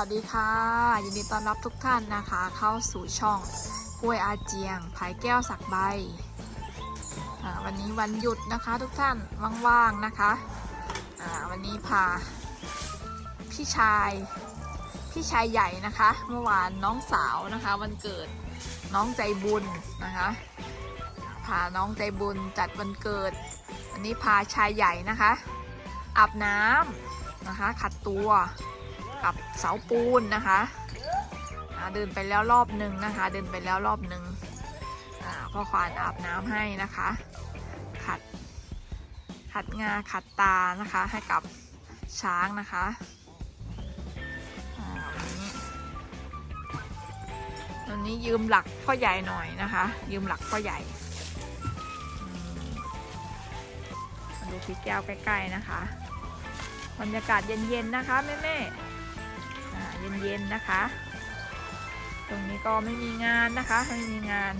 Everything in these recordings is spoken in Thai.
วัสดีค่ะ ยินดีต้อนรับทุกท่านนะคะ เข้าสู่ช่องกล้วยอาเจียงภายแก้วสักใบ วันนี้วันหยุดนะคะทุกท่านว่างๆนะคะวันนี้พาพี่ชายพี่ชายใหญ่นะคะ เมื่อวานน้องสาวนะคะ วันเกิดน้องใจบุญนะคะพาน้องใจบุญจัดวันเกิด วันนี้พาชายใหญ่นะคะอาบน้ำนะคะขัดตัว กับเสาปูนนะคะเดินไปแล้วรอบหนึ่งนะคะ เดินไปแล้วรอบหนึ่งพ่อควานอาบน้ำให้นะคะ ขัดขัดงาขัดตานะคะให้กับช้างนะคะอันนี้วันนี้ยืมหลักพ่อใหญ่หน่อยนะคะ ยืมหลักพ่อใหญ่มาดูพี่แก้วใกล้ๆนะคะ บรรยากาศเย็นๆนะคะแม่ๆอ่ เย็นๆนะคะ ตรงนี้ก็ไม่มีงานนะคะ ไม่มีงาน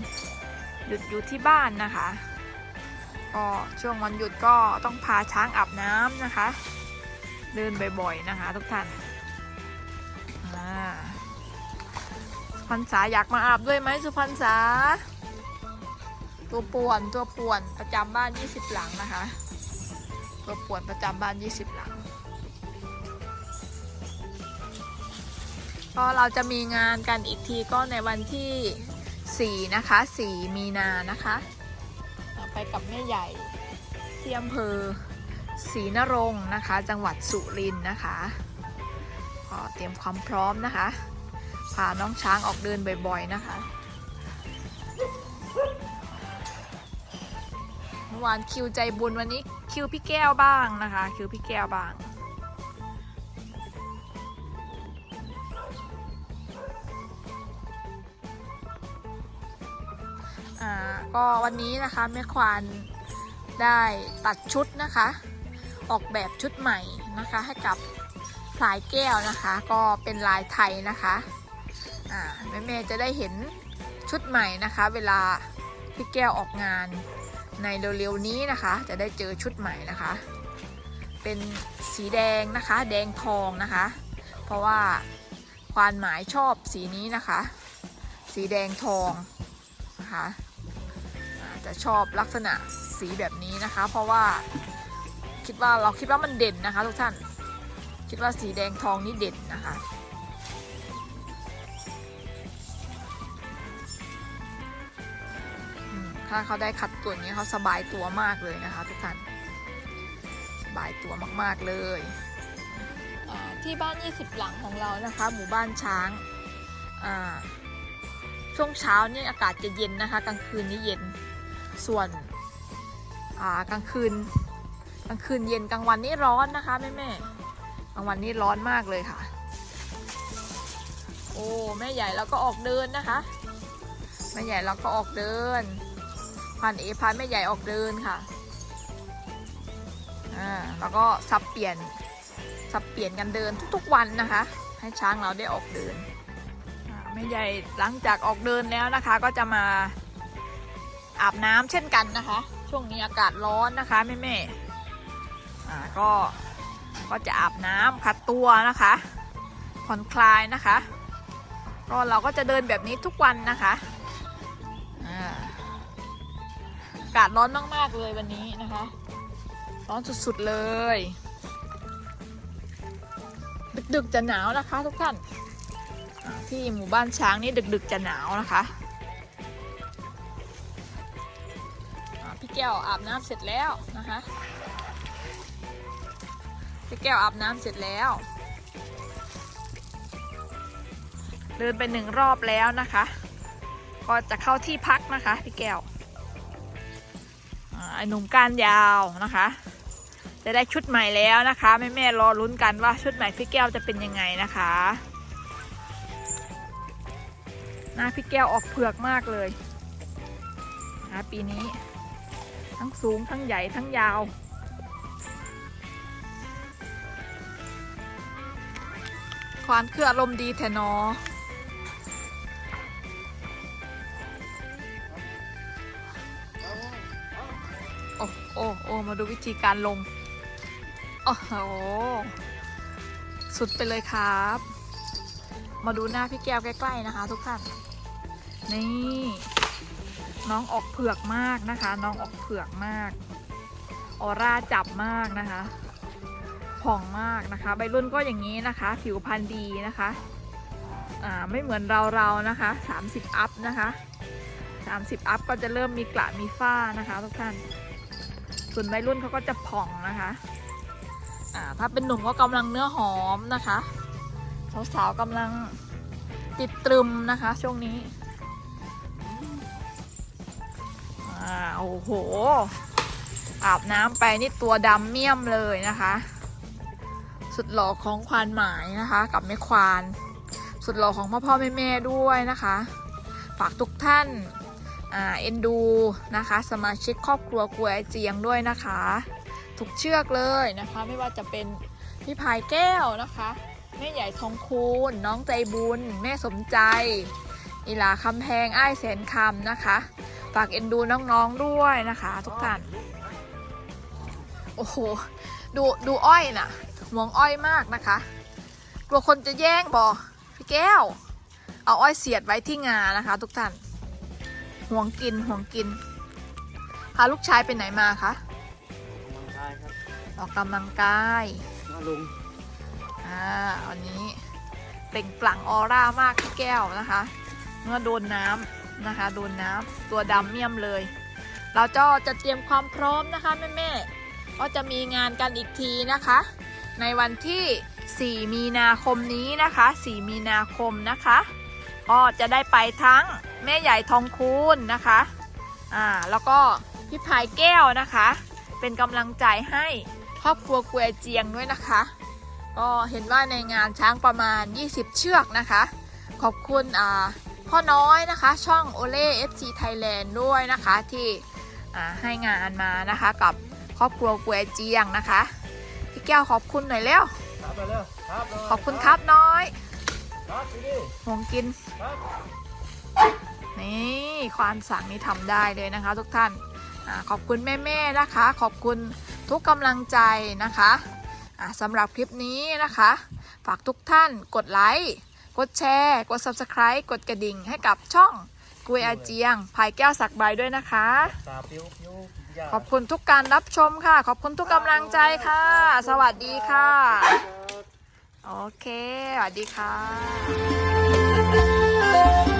หยุดอยู่ที่บ้านนะคะก็ช่วงวันหยุดก็ต้องพาช้างอาบน้ำนะคะ เดินบ่อยๆนะคะ ทุกท่านอาสุพรรษาอยากมาอาบด้วยไหมสุพรรษา ตัวป่วนตัวป่วนประจำบ้าน 20 หลังนะคะ ตัวป่วนประจำบ้าน 20 หลัง ก็เราจะมีงานกันอีกทีก็ในวันที่ 4 นะคะ 4 มีนานะคะไปกับแม่ใหญ่ที่อำเภอศรีนรงค์นะคะ จังหวัดสุรินทร์นะคะก็เตรียมความพร้อมนะคะพาน้องช้างออกเดินบ่อยๆนะคะเมื่อวานคิวใจบุญวันนี้คิวพี่แก้วบ้างนะคะ คิวพี่แก้วบ้าง อ่าก็วันนี้นะคะแม่ควานได้ตัดชุดนะคะ ออกแบบชุดใหม่นะคะให้กับพลายแก้วนะคะ ก็เป็นลายไทยนะคะอ่าแม่เมย์จะได้เห็นชุดใหม่นะคะ เวลาพี่แก้วออกงานในเร็วๆนี้นะคะ จะได้เจอชุดใหม่นะคะ เป็นสีแดงนะคะ แดงทองนะคะ เพราะว่าควานหมายชอบสีนี้นะคะ สีแดงทองนะคะ จะชอบลักษณะสีแบบนี้นะคะ เพราะว่าคิดว่าเราคิดว่ามันเด่นนะคะทุกท่าน คิดว่าสีแดงทองนี่เด่นนะคะ ถ้าเขาได้ขัดตัวนี้เขาสบายตัวมากเลยนะคะ ทุกท่านสบายตัวมากๆเลยที่บ้าน 20 หลังของเรานะคะ หมู่บ้านช้าง ช่วงเช้าเนี่ยอากาศจะเย็นนะคะ กลางคืนนี่เย็น ส่วนกลางคืนกลางคืนเย็นกลางวันนี่ร้อนนะคะแม่แม่กลางวันนี่ร้อนมากเลยค่ะ โอ้แม่ใหญ่เราก็ออกเดินนะคะแม่ใหญ่เราก็ออกเดินพันเอพันแม่ใหญ่ออกเดินค่ะอ่าแล้วก็สับเปลี่ยนสับเปลี่ยนกันเดินทุกๆวันนะคะ ให้ช้างเราได้ออกเดินแม่ใหญ่หลังจากออกเดินแล้วนะคะก็จะมา อาบน้ำเช่นกันนะคะ ช่วงนี้อากาศร้อนนะคะแม่แม่อ่าก็ก็จะอาบน้ำขัดตัวนะคะผ่อนคลายนะคะก็เราก็จะเดินแบบนี้ทุกวันนะคะอากาศร้อนมาก ๆ เลยวันนี้นะคะ ร้อนสุด ๆ เลย ดึก ๆ จะหนาวนะคะทุกท่านที่หมู่บ้านช้างนี่ดึก ๆ จะหนาวนะคะ แก้วอาบน้ำเสร็จแล้วนะคะพี่แก้วอาบน้ำเสร็จแล้ว เดินไปหนึ่งรอบแล้วนะคะ ก็จะเข้าที่พักนะคะพี่แก้วอ่าไอ้หนุ่มก้านยาวนะคะ จะได้ชุดใหม่แล้วนะคะแม่แม่ๆรอลุ้นกันว่าชุดใหม่พี่แก้วจะเป็นยังไงนะคะหน้าพี่แก้วออกเผือกมากเลยนะปีนี้ ทั้งสูงทั้งใหญ่ทั้งยาว ควานคืออารมณ์ดีแทนอโอ้โอ้โอ้มาดูวิธีการลง โอ้โห สุดไปเลยครับ มาดูหน้าพี่แก้วใกล้ ๆ นะคะทุกท่าน นี่ น้องออกเผือกมากนะคะ น้องออกเผือกมากออร่าจับมากนะคะผ่องมากนะคะ ใบรุ่นก็อย่างนี้นะคะ ผิวพรรณดีนะคะอ่าไม่เหมือนเราเรานะคะ 30 อัพนะคะ30 อัพก็จะเริ่มมีกระมีฝ้านะคะทุกท่าน ส่วนใบรุ่นเขาก็จะผ่องนะคะอ่าถ้าเป็นหนุ่มก็กำลังเนื้อหอมนะคะสาวๆกำลังติดตรึมนะคะ ช่วงนี้ โอ้โห อาบน้ำไปนี่ตัวดำเมี่ยมเลยนะคะ สุดหล่อของควานหมายนะคะ กับแม่ควาน สุดหล่อของพ่อพ่อแม่แม่ด้วยนะคะ ฝากทุกท่านอ่าเอ็นดูนะคะ สมาชิกครอบครัวกลวยไอเจียงด้วยนะคะ ทุกเชือกเลยนะคะ ไม่ว่าจะเป็นพี่พายแก้วนะคะแม่ใหญ่ทองคูณ น้องใจบุญ แม่สมใจอีหลาคำแพง อ้ายแสนคำนะคะ ฝากเอ็นดูน้องๆด้วยนะคะ ทุกท่าน โอ้โห ดูดูอ้อยน่ะห่วงอ้อยมากนะคะกลัวคนจะแย่งบอพี่แก้ว เอาอ้อยเสียดไว้ที่งานะคะ ทุกท่าน ห่วงกินห่วงกิน พาลูกชายไปไหนมาคะกายครับออกกำลังกายน้าลุงอ่าวันนี้เปล่งปลั่งออร่ามากพี่แก้วนะคะ เมื่อโดนน้ำ นะคะ โดนน้ำตัวดำเมี่ยมเลย เราจะจะเตรียมความพร้อมนะคะแม่แม่ก็จะมีงานกันอีกทีนะคะ ในวันที่ 4 มีนาคมนี้นะคะ 4 มีนาคมนะคะก็จะได้ไปทั้งแม่ใหญ่ทองคูณนะคะอ่าแล้วก็พี่พายแก้วนะคะ เป็นกำลังใจให้ครอบครัวกวยเจียงด้วยนะคะ ก็เห็นว่าในงานช้างประมาณ 20 เชือกนะคะ ขอบคุณอ่า พ่อน้อยนะคะ ช่องโอเล่ FC Thailand ด้วยนะคะที่อ่าให้งานมานะคะกับครอบครัวกวยเจียงนะคะ พี่แก้วขอบคุณหน่อยเร็วครับไปเร็วครับเลยขอบคุณครับน้อยครับพี่ดิห่วงกินครับนี่ควานสั่งนี่ทำได้เลยนะคะ ทุกท่านอาขอบคุณแม่ๆนะคะ ขอบคุณทุกกำลังใจนะคะอ่าสำหรับคลิปนี้นะคะ ฝากทุกท่านกดไลค์ กดแชร์ กด Subscribe กดกระดิ่งให้กับช่องกุยอาเจียงภายแก้วสักใบด้วยนะคะ ตาปิ้วปิ้วอยาขอบคุณทุกการรับชมค่ะ ขอบคุณทุกกำลังใจค่ะ สวัสดีค่ะ โอเค สวัสดีค่ะ